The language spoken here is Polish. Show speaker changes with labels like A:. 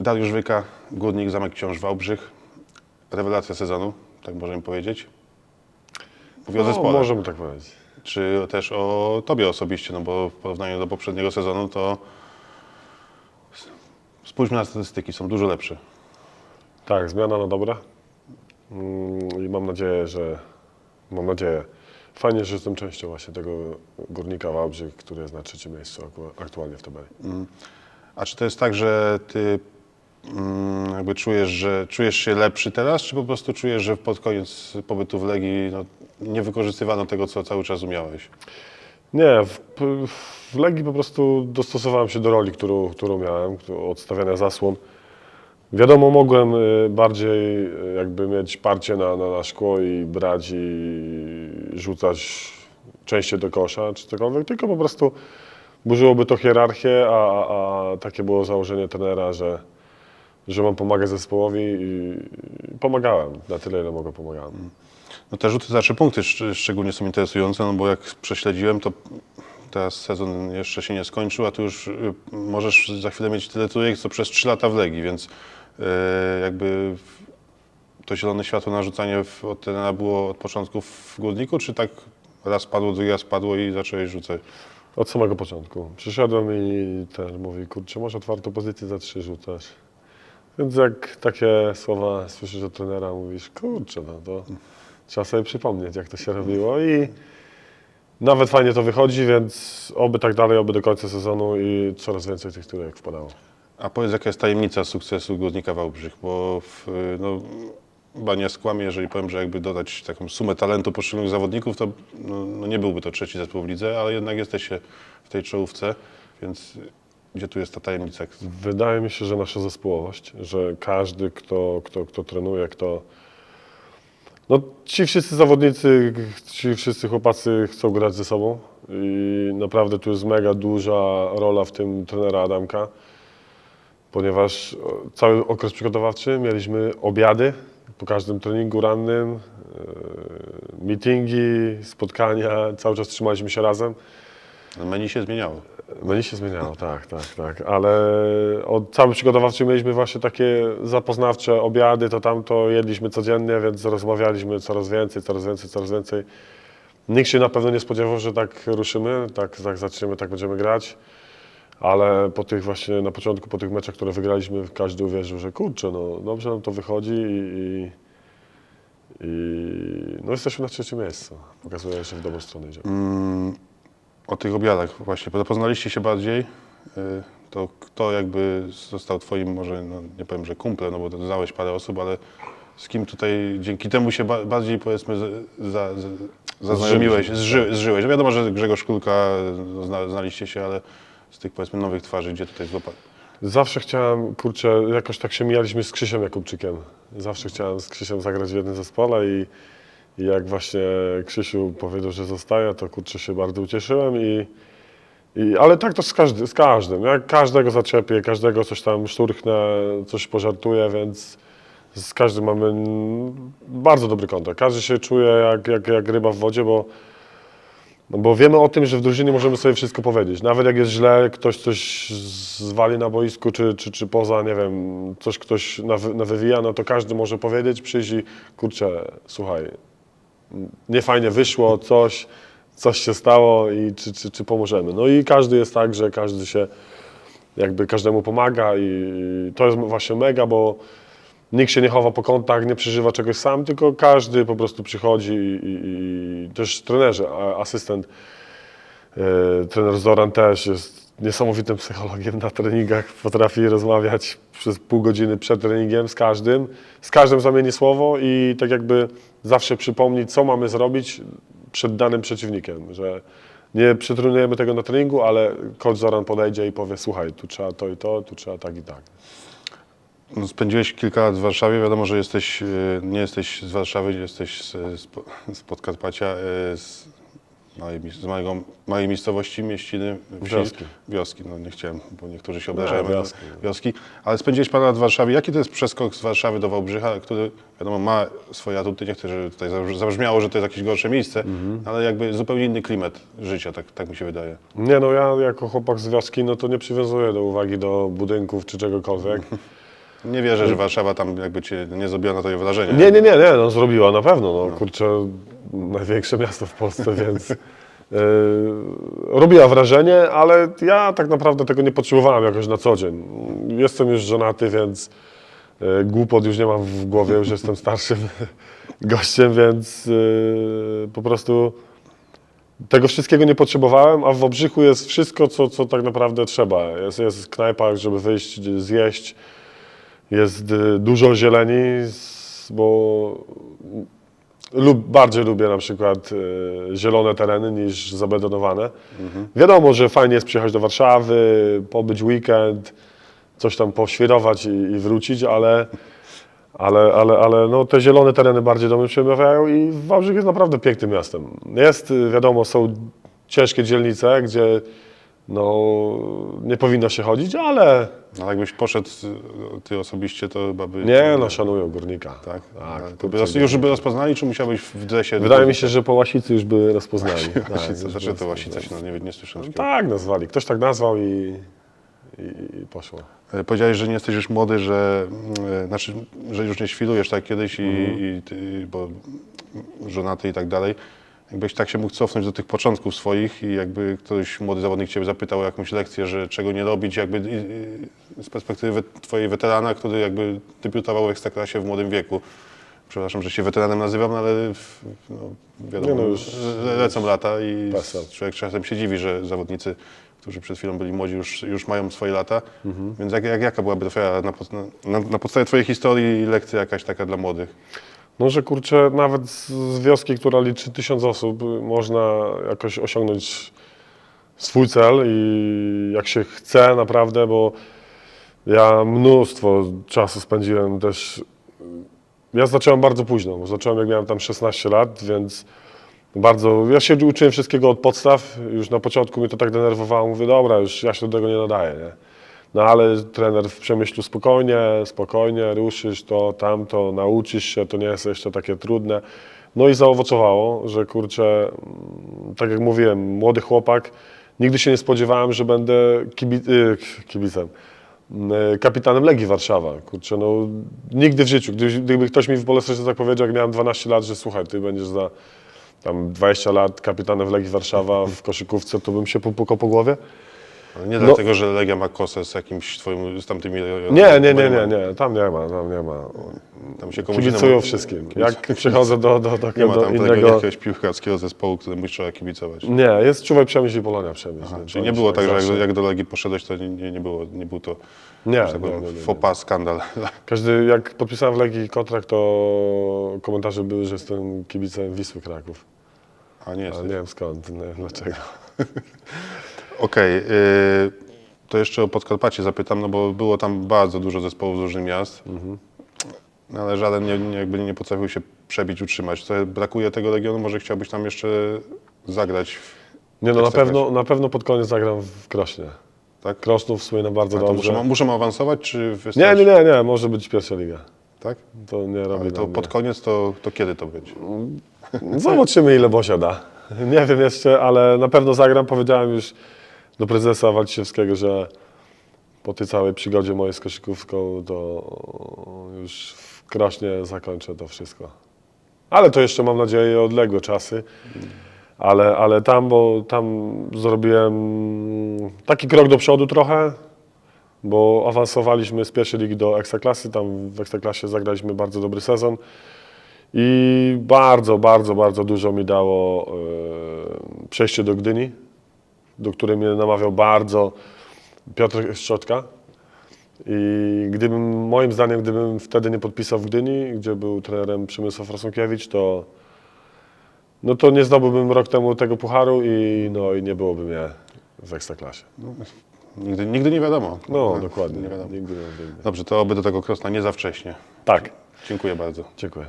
A: Dariusz Wyka, Górnik, Zamek Książ Wałbrzych. Rewelacja sezonu, tak możemy powiedzieć. Mówię o
B: No,
A: zespole.
B: możemy tak powiedzieć.
A: Czy też o tobie osobiście, no bo w porównaniu do poprzedniego sezonu to spójrzmy na statystyki, są dużo lepsze.
B: Tak, zmiana na dobre. Mm, I mam nadzieję, że. Mam nadzieję. Fajnie, że jestem częścią właśnie tego górnika Wałbrzych, który jest na trzecim miejscu aktualnie w tabeli.
A: A czy to jest tak, że ty mm, jakby czujesz, że czujesz się lepszy teraz, czy po prostu czujesz, że pod koniec pobytu w Legii no, nie wykorzystywano tego, co cały czas umiałeś?
B: Nie, w, w Legii po prostu dostosowałem się do roli, którą, którą miałem, odstawiania zasłon. Wiadomo, mogłem y, bardziej y, jakby mieć parcie na, na, na szkło i brać i rzucać częściej do kosza czy cokolwiek, tylko po prostu burzyłoby to hierarchię, a, a, a takie było założenie trenera, że, że mam pomagać zespołowi i, pomagałem. Na tyle, ile mogę, pomagałem.
A: No te rzuty za trzy punkty szcz- szczególnie są interesujące, no bo jak prześledziłem, to teraz sezon jeszcze się nie skończył, a tu już y, możesz za chwilę mieć tyle trójek, co przez trzy lata w Legii, więc y, jakby to zielone światło na rzucanie od trenera było od początku w Górniku, czy tak raz padło, drugi raz padło i zacząłeś rzucać?
B: Od samego początku. Przyszedłem i ten mówi, kurczę, masz otwartą pozycję, za trzy rzucasz. Więc jak takie słowa słyszysz od trenera, mówisz, kurczę, no to trzeba sobie przypomnieć, jak to się robiło i nawet fajnie to wychodzi, więc oby tak dalej, oby do końca sezonu i coraz więcej tych trójek wpadało.
A: A powiedz, jaka jest tajemnica sukcesu Górnika Wałbrzych, bo w, no, chyba nie skłamię, jeżeli powiem, że jakby dodać taką sumę talentu poszczególnych zawodników, to no, no nie byłby to trzeci zespół w lidze, ale jednak jesteście w tej czołówce, więc gdzie tu jest ta tajemnica?
B: Wydaje mi się, że nasza zespołowość, że każdy, kto, kto, kto trenuje, kto. No, ci wszyscy zawodnicy, ci wszyscy chłopacy chcą grać ze sobą i naprawdę tu jest mega duża rola w tym trenera Adamka, ponieważ cały okres przygotowawczy mieliśmy obiady po każdym treningu rannym, e, meetingi, spotkania, cały czas trzymaliśmy się razem.
A: Menu się zmieniało.
B: Menu się zmieniało, tak, tak, tak, ale od cały przygotowawczy mieliśmy właśnie takie zapoznawcze obiady, to tam to jedliśmy codziennie, więc rozmawialiśmy coraz więcej, coraz więcej, coraz więcej. Nikt się na pewno nie spodziewał, że tak ruszymy, tak, tak zaczniemy, tak będziemy grać, ale po tych właśnie, na początku, po tych meczach, które wygraliśmy, każdy uwierzył, że kurczę, no dobrze nam to wychodzi i, i, i no jesteśmy na trzecim miejscu. Pokazuje się w dobrą stronę idzie.
A: O tych obiadach właśnie, poznaliście się bardziej, y, to kto jakby został twoim, może no, nie powiem, że kumplem, no bo to znałeś parę osób, ale z kim tutaj dzięki temu się ba- bardziej powiedzmy z- za, z- zaznajomiłeś, zży, zżyłeś. Wiadomo, że Grzegorz Kulka, no, zna, znaliście się, ale z tych powiedzmy nowych twarzy, gdzie tutaj złapać?
B: Zawsze chciałem, kurczę, jakoś tak się mijaliśmy z Krzysiem Jakubczykiem. Zawsze chciałem z Krzysiem zagrać w jednym zespole i, i jak właśnie Krzysiu powiedział, że zostaje, to kurczę się bardzo ucieszyłem i, i ale tak to z, każdy, z każdym. Jak każdego zaczepię, każdego coś tam szturchnę, coś pożartuję, więc z każdym mamy bardzo dobry kontakt. Każdy się czuje jak, jak, jak ryba w wodzie, bo no bo wiemy o tym, że w drużynie możemy sobie wszystko powiedzieć. Nawet jak jest źle, ktoś coś zwali na boisku, czy, czy, czy poza, nie wiem, coś ktoś nawy, nawywija, no to każdy może powiedzieć, przyjść i kurczę, słuchaj, nie fajnie wyszło, coś, coś się stało i czy, czy, czy pomożemy. No i każdy jest tak, że każdy się jakby każdemu pomaga i to jest właśnie mega, bo nikt się nie chowa po kątach, nie przeżywa czegoś sam, tylko każdy po prostu przychodzi i, i, i też trenerzy, asystent, e, trener Zoran też jest niesamowitym psychologiem na treningach, potrafi rozmawiać przez pół godziny przed treningiem z każdym, z każdym zamieni słowo i tak jakby zawsze przypomnieć, co mamy zrobić przed danym przeciwnikiem, że nie przetrenujemy tego na treningu, ale coach Zoran podejdzie i powie, słuchaj, tu trzeba to i to, tu trzeba tak i tak.
A: No, spędziłeś kilka lat w Warszawie, wiadomo, że jesteś, y, nie jesteś z Warszawy, jesteś z, z, z Podkarpacia, y, z, małej, z małego, małej miejscowości, mieściny, wsi,
B: Wioski.
A: wioski. No nie chciałem, bo niektórzy się obrażają. Ale-
B: wioski.
A: wioski. Ale spędziłeś parę lat w Warszawie. Jaki to jest przeskok z Warszawy do Wałbrzycha, który wiadomo ma swoje atuty, nie chcę, żeby tutaj zabrzmi- zabrzmiało, że to jest jakieś gorsze miejsce,
B: Mhm.
A: ale jakby zupełnie inny klimat życia, tak, tak mi się wydaje.
B: Nie no, ja jako chłopak z wioski, no to nie przywiązuję do uwagi do budynków czy czegokolwiek.
A: Nie wierzę, że Warszawa tam jakby cię nie zrobiła na to wrażenia.
B: Nie, nie, nie, nie, no zrobiła na pewno, no kurczę, największe miasto w Polsce, więc yy, robiła wrażenie, ale ja tak naprawdę tego nie potrzebowałem jakoś na co dzień. Jestem już żonaty, więc yy, głupot już nie mam w głowie, już jestem starszym gościem, więc yy, po prostu tego wszystkiego nie potrzebowałem, a w Obrzychu jest wszystko, co, co tak naprawdę trzeba. Jest, jest knajpa, żeby wyjść, zjeść, jest y, dużo zieleni, bo lub, bardziej lubię na przykład y, zielone tereny niż zabetonowane. Wiadomo, że fajnie jest przyjechać do Warszawy, pobyć weekend, coś tam poświrować i, i wrócić, ale, ale, ale, ale no, te zielone tereny bardziej do mnie przemawiają i Wałbrzych jest naprawdę pięknym miastem. Jest, y, wiadomo, są ciężkie dzielnice, gdzie no, nie powinno się chodzić, ale
A: No, jakbyś poszedł ty osobiście, to chyba by...
B: nie, no szanują górnika.
A: Tak?
B: tak.
A: A to by roz, już by rozpoznali, czy musiałbyś w dresie...
B: Wydaje mi się, że po Łasicy już by rozpoznali. Tak,
A: Łasica,
B: już by
A: dlaczego to
B: rozpoznali.
A: Łasica się, no, nie, nie słyszę.
B: No
A: takiego.
B: tak, nazwali. Ktoś tak nazwał i, i, i poszło.
A: E, Powiedziałeś, że nie jesteś już młody, że, mm, e, znaczy, że już nie świlujesz tak kiedyś, i,
B: Mhm.
A: i ty, bo żonaty i tak dalej. Jakbyś tak się mógł cofnąć do tych początków swoich i jakby ktoś młody zawodnik Ciebie zapytał o jakąś lekcję, że czego nie robić, jakby i- i z perspektywy Twojej weterana, który jakby debiutował w Ekstraklasie w młodym wieku. Przepraszam, że się weteranem nazywam, no ale no, wiadomo,
B: no, już-
A: le- lecą lata i człowiek czasem się dziwi, że zawodnicy, którzy przed chwilą byli młodzi, już, już mają swoje lata.
B: Mhm.
A: Więc jak, jak, jaka byłaby twoja, na, na, na podstawie Twojej historii lekcja jakaś taka dla młodych?
B: No, że kurczę, nawet z, wioski, która liczy tysiąc osób, można jakoś osiągnąć swój cel i jak się chce naprawdę, bo ja mnóstwo czasu spędziłem też. Ja zacząłem bardzo późno, bo zacząłem jak miałem tam 16 lat, więc bardzo. Ja się uczyłem wszystkiego od podstaw. Już na początku mnie to tak denerwowało. Mówię, dobra, już ja się do tego nie nadaję. Nie? No ale trener w przemyślu spokojnie, spokojnie, ruszysz to, tamto, nauczysz się, to nie jest jeszcze takie trudne. No i zaowocowało, że kurczę, mm, tak jak mówiłem, młody chłopak, nigdy się nie spodziewałem, że będę kibi y, kibicem, y, kapitanem Legii Warszawa. Kurczę, no nigdy w życiu. Gdyby, gdyby ktoś mi w Bolesławie tak powiedział, jak miałem 12 lat, że słuchaj, ty będziesz za tam 20 lat kapitanem Legii Warszawa w koszykówce, to bym się popukał po głowie.
A: Ale Nie
B: No.
A: dlatego, że Legia ma kosę z jakimś twoim, z tamtymi...
B: Nie, nie, nie, nie, nie, tam nie ma, tam nie ma.
A: Tam się komuś
B: Kibicują
A: innemu-
B: wszystkim. Jak przychodzę do, do, do,
A: Nie ma
B: do
A: tam tego
B: innego...
A: jakiegoś piłkarskiego zespołu, któremu trzeba kibicować.
B: Nie, jest Czuwaj Przemyśl i Polonia Przemyśl.
A: Czyli nie było tak, że jak, jak do Legii poszedłeś, to nie, nie, nie, było, nie był to
B: Nie,
A: że tak
B: nie,
A: powiem,
B: nie, nie.
A: faux pas, skandal.
B: Każdy, jak podpisałem w Legii kontrakt, to komentarze były, że jestem kibicem Wisły Kraków.
A: A nie
B: Ale
A: jest.
B: nie wiem skąd, nie wiem dlaczego.
A: Okej, y, to jeszcze o Podkarpacie zapytam, no bo było tam bardzo dużo zespołów z różnych miast,
B: Mhm.
A: no ale żaden nie, nie, jakby nie potrafił się przebić, utrzymać. To brakuje tego regionu, może chciałbyś tam jeszcze zagrać, w-
B: Nie no, na
A: Ekstraklasie.
B: pewno, na pewno pod koniec zagram w Krośnie.
A: tak?
B: Krosnów słynie bardzo
A: A to
B: dobrze.
A: muszą, muszą awansować, czy
B: Nie,
A: wystarczy?
B: nie, nie, nie, może być pierwsza liga.
A: Tak?
B: To nie robi
A: Ale to pod koniec, to, to kiedy to będzie?
B: Zobaczymy, ile Bosia da. Nie wiem jeszcze, ale na pewno zagram. Powiedziałem już do prezesa Walciszewskiego, że po tej całej przygodzie mojej z koszykówką, to już w Krośnie zakończę to wszystko. Ale to jeszcze mam nadzieję odległe czasy. Ale, ale tam, bo tam zrobiłem taki krok do przodu trochę, bo awansowaliśmy z pierwszej ligi do Ekstraklasy. Tam w Ekstraklasie zagraliśmy bardzo dobry sezon. I bardzo, bardzo, bardzo dużo mi dało e, przejście do Gdyni, do której mnie namawiał bardzo Piotr Szczoczka. I gdybym, moim zdaniem, gdybym wtedy nie podpisał w Gdyni, gdzie był trenerem Przemysław Rosąkiewicz, to, no to nie zdobyłbym rok temu tego pucharu i, no, i nie byłoby mnie w Ekstraklasie.
A: Nigdy, nigdy nie wiadomo.
B: No,
A: Nie
B: dokładnie.
A: wiadomo.
B: Nigdy, nigdy.
A: Dobrze, to oby do tego Krosna nie za wcześnie.
B: Tak,
A: Dziękuję bardzo.
B: dziękuję.